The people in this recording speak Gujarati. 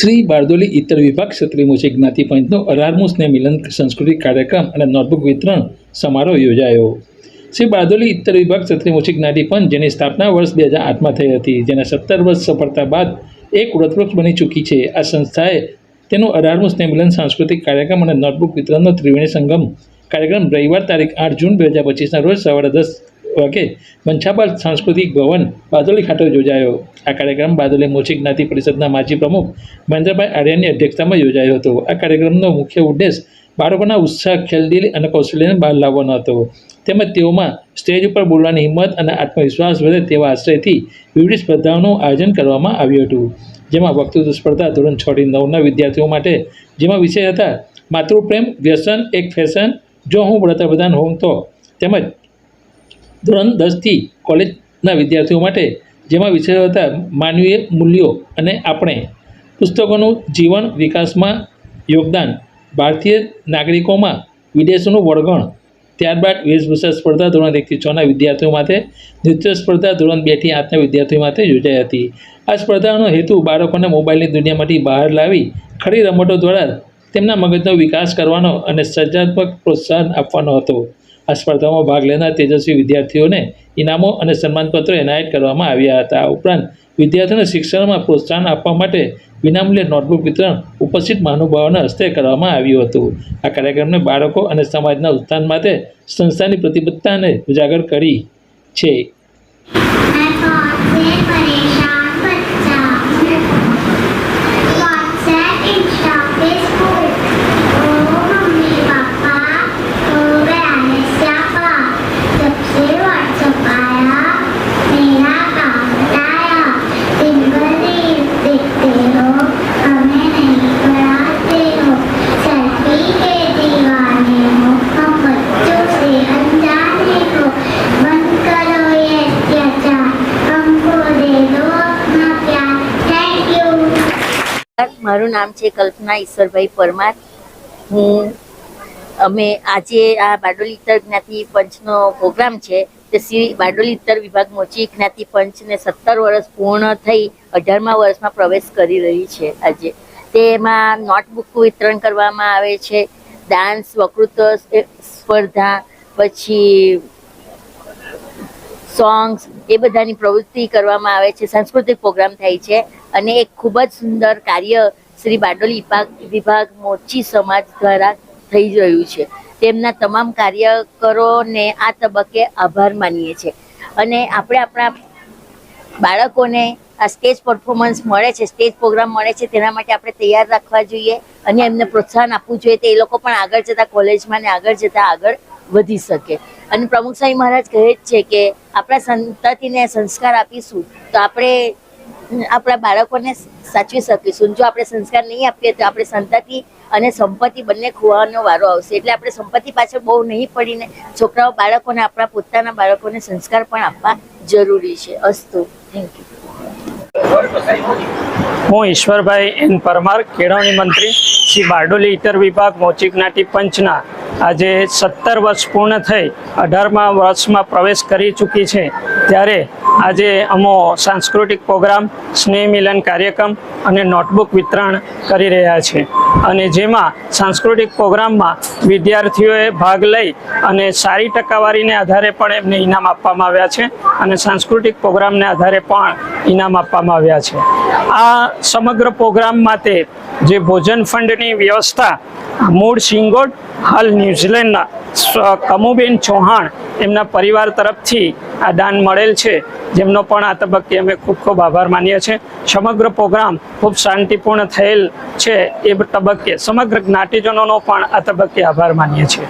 શ્રી બારદોલી ઇતર વિભાગ ક્ષત્રિય મોચી જ્ઞાતિ પંચનો અઢારમું સ્નેહ મિલન સાંસ્કૃતિક કાર્યક્રમ અને નોટબુક વિતરણ સમારોહ યોજાયો. શ્રી બારદોલી ઇત્તર વિભાગ ક્ષત્રિય મોચી જ્ઞાતિ પંચ જેની સ્થાપના વર્ષ બે હજાર આઠમાં થઈ હતી, જેના સત્તર વર્ષ સફળતા બાદ એક વ્રતવૃક્ષ બની ચૂકી છે. આ સંસ્થાએ તેનું અઢારમું સ્નેહ મિલન સાંસ્કૃતિક કાર્યક્રમ અને નોટબુક વિતરણનો ત્રિવેણી સંગમ કાર્યક્રમ રવિવાર તારીખ આઠ જૂન બે હજાર પચીસના રોજ સવારે દસ વાગે મંછાપાલ સાંસ્કૃતિક ભવન બાદોલી ખાતે યોજાયો. આ કાર્યક્રમ બાદોલી મોચી જ્ઞાતિ પરિષદના માજી પ્રમુખ મહેન્દ્રભાઈ આર્યની અધ્યક્ષતામાં યોજાયો હતો. આ કાર્યક્રમનો મુખ્ય ઉદ્દેશ બાળકોના ઉત્સાહ, ખેલદિલી અને કૌશલ્યને બહાર લાવવાનો હતો. તેમજ તેઓમાં સ્ટેજ ઉપર બોલવાની હિંમત અને આત્મવિશ્વાસ વધે તેવા આશ્રયથી વિવિધ સ્પર્ધાઓનું આયોજન કરવામાં આવ્યું હતું. જેમાં વક્તૃત્વ સ્પર્ધા ધોરણ છ થી નવના વિદ્યાર્થીઓ માટે જેમાં વિષય હતા, માતૃપ્રેમ, વ્યસન, એક ફેશન, જો હું વડાપ્રધાન હોઉં તો તેમજ ધોરણ દસથી કોલેજના વિદ્યાર્થીઓ માટે, જેમાં વિષયો હતા માનવીય મૂલ્યો અને આપણે પુસ્તકોનું જીવન વિકાસમાં યોગદાન, ભારતીય નાગરિકોમાં વિદેશોનું વળગણ, ત્યારબાદ વેશભૂષા સ્પર્ધા ધોરણ એકથી છના વિદ્યાર્થીઓ માટે, નૃત્ય સ્પર્ધા ધોરણ બેથી આઠના વિદ્યાર્થીઓ માટે યોજાઈ હતી. આ સ્પર્ધાનો હેતુ બાળકોને મોબાઈલની દુનિયામાંથી બહાર લાવી, ખરી રમતો દ્વારા તેમના મગજનો વિકાસ કરવાનો અને સર્જનાત્મક પ્રોત્સાહન આપવાનો હતો. આ સ્પર્ધામાં ભાગ લેનાર તેજસ્વી વિદ્યાર્થીઓને ઇનામો અને સન્માનપત્રો એનાયત કરવામાં આવ્યા હતા. આ ઉપરાંત વિદ્યાર્થીઓને શિક્ષણમાં પ્રોત્સાહન આપવા માટે વિનામૂલ્યે નોટબુક વિતરણ ઉપસ્થિત મહાનુભાવોના હસ્તે કરવામાં આવ્યું હતું. આ કાર્યક્રમને બાળકો અને સમાજના ઉત્થાન માટે સંસ્થાની પ્રતિબદ્ધતાને ઉજાગર કરી છે. મારું નામ છે કલ્પના ઈશ્વરભાઈ પરમાર. હું, અમે આજે આ બારડોલી ઉત્તર જ્ઞાતિ પંચનો પ્રોગ્રામ છે તે શ્રી બારડોલી ઉત્તર વિભાગ મોચી જ્ઞાતિ પંચને સત્તર વર્ષ પૂર્ણ થઈ અઢારમા વર્ષમાં પ્રવેશ કરી રહી છે આજે. તેમાં નોટબુક વિતરણ કરવામાં આવે છે, ડાન્સ, વકૃત્વ સ્પર્ધા, પછી સોંગ્સ એ બધાની પ્રવૃત્તિ કરવામાં આવે છે, સાંસ્કૃતિક પ્રોગ્રામ થાય છે. અને એક ખૂબ જ સુંદર કાર્ય શ્રી બારડોલી વિભાગ વિભાગ મોરચી સમાજ દ્વારા થઈ રહ્યું છે. તેમના તમામ કાર્યકરોને આ તબક્કે આભાર માનીએ છીએ. અને આપણે આપણા બાળકોને આ સ્ટેજ પરફોર્મન્સ મળે છે, સ્ટેજ પ્રોગ્રામ મળે છે, તેના માટે આપણે તૈયાર રાખવા જોઈએ અને એમને પ્રોત્સાહન આપવું જોઈએ તો એ લોકો પણ આગળ જતાં કોલેજમાં ને આગળ જતાં આગળ વધી શકે. અને પ્રમુખ સ્વામી મહારાજ કહે છે કે, આપણા સંતતિને સંસ્કાર આપીશું તો આપણે આપણા બાળકોને સાચવી શકીશું. જો આપણે સંસ્કાર નહીં આપીએ તો આપણે સંતતિ અને સંપત્તિ બંને ખોવાનો વારો આવશે. એટલે આપણે સંપત્તિ પાછળ બહુ નહીં પડીને છોકરાઓ બાળકોને, આપણા પોતાના બાળકોને સંસ્કાર પણ આપવા જરૂરી છે. અસ્તુ. થેન્ક યુ હું ઈશ્વરભાઈ, એન પરમાર, કેળવણી મંત્રી. શ્રી બારડોલી ઇતર વિભાગ મોચી જ્ઞાતિ પંચના આજે સત્તર વર્ષ પૂર્ણ થઈ, અઢારમા વર્ષમાં પ્રવેશ કરી ચૂકી છે. ત્યારે આજે અમો સાંસ્કૃતિક પ્રોગ્રામ, સ્નેહ મિલન કાર્યક્રમ અને નોટબુક વિતરણ કરી રહ્યા છે. અને જેમાં સાંસ્કૃતિક પ્રોગ્રામમાં વિદ્યાર્થીઓએ ભાગ લઈ અને સારી ટકાવારીને આધારે પણ એમને ઇનામ આપવામાં આવ્યા છે અને સાંસ્કૃતિક પ્રોગ્રામને આધારે પણ ઇનામ આપવામાં આવ્યા છે. આ સમગ્ર પ્રોગ્રામ માટે જે ભોજન ફંડની વ્યવસ્થા મૂળ સિંગોટ હાલ ન્યૂઝીલેન્ડના કમુબેન ચૌહાણ એમના પરિવાર તરફથી આ દાન મળેલ છે. જેમનો પણ આ તબક્કે અમે ખૂબ ખૂબ આભાર માનીએ છીએ. સમગ્ર પ્રોગ્રામ ખૂબ શાંતિપૂર્ણ થયેલ છે એ તબક્કે સમગ્ર જ્ઞાતિજનોનો પણ આ તબક્કે આભાર માનીએ છીએ.